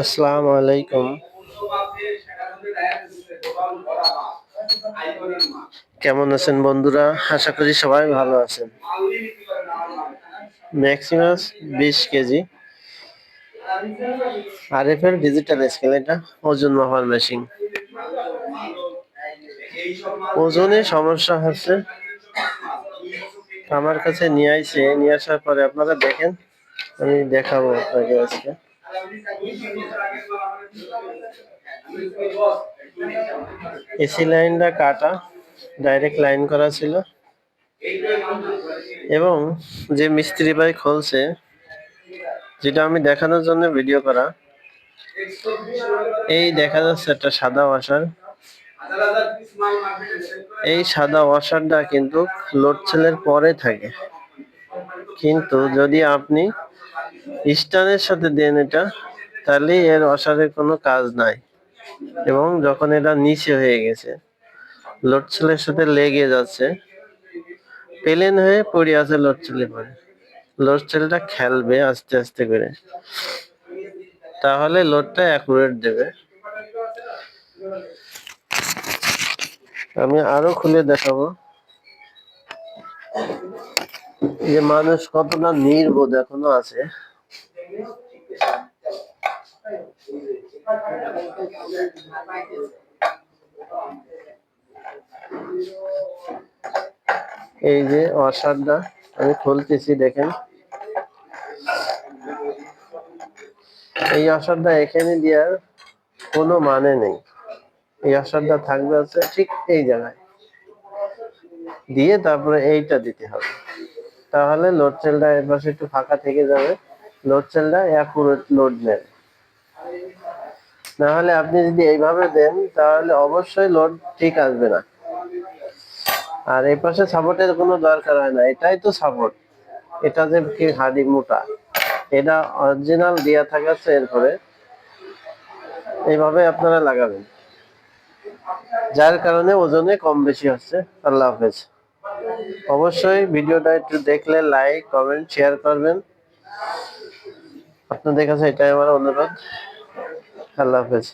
আসসালামু আলাইকুম কেমন আছেন বন্ধুরা? আশা করি সবাই ভালো আছেন। ম্যাক্সিমাস বিশ কেজি। আর এফ এর ডিজিটাল স্কেল এটা, ওজন মাপার মেশিন ওজনে সমস্যা হচ্ছে আমার কাছে নিয়ে আইছে নিয়ে আসার পরে আপনারা দেখেন, আমি দেখাবো আপনাকে আজকে। এসি লাইনটা কাটা ডাইরেক্ট লাইন করা ছিল। এবং যে মিস্ত্রি ভাই খুলছে, যেটা আমি দেখানোর জন্য ভিডিও করা, এই দেখা যাচ্ছে একটা সাদা ওয়াশার। এই সাদা ওয়াশারটা কিন্তু লোড সেলের পরে থাকে। কিন্তু যদি আপনি স্টানের সাথে দেন এটা, তাহলে এর ওয়াশারের কোনো কাজ নাই। এবং যখন এটা নিচে হয়ে গেছে, লোড সেলের সাথে লেগে যাচ্ছে, প্লেন হয়ে পড়ে আছে লোড পরে। লোড সেলটা খেলবে আস্তে আস্তে করে। তাহলে লোডটা অ্যাকুরেট দেবে। আমি আরও খুলে দেখাবো। যে মানুষ কতটা নির্বোধ এখনও আছে। এই যে অসারটা আমি খুলতেছি, দেখেন। এই অসারটা এখানে দেওয়ার কোনো মানে নেই। এই থাকবে হচ্ছে ঠিক এই জায়গায়। দিয়ে তারপরে এইটা দিতে হবে। তাহলে লোড সেলটা এর পাশে একটু ফাঁকা থেকে যাবে। লোড সেলটা অ্যাকুরেট লোড নেন না হলে আপনি যদি এইভাবে দেন, তাহলে অবশ্যই লোড ঠিক আসবে না। আর এই পাশে সাপোর্টের কোনো দরকার হয় না। এটাই তো সাপোর্ট এটা যে কি হাড়ি মোটা। এটা অরিজিনাল দেয়া থাকাচ্ছে এরপরে। এইভাবে আপনারা লাগাবেন। যার কারণে ওজনে কম বেশি হচ্ছে। আল্লাহ হাফেজ। অবশ্যই ভিডিওটা একটু দেখলে লাইক কমেন্ট শেয়ার করবেন। আপনাদের কাছে এটাই আমার অনুরোধ। আল্লাহ হাফেজ।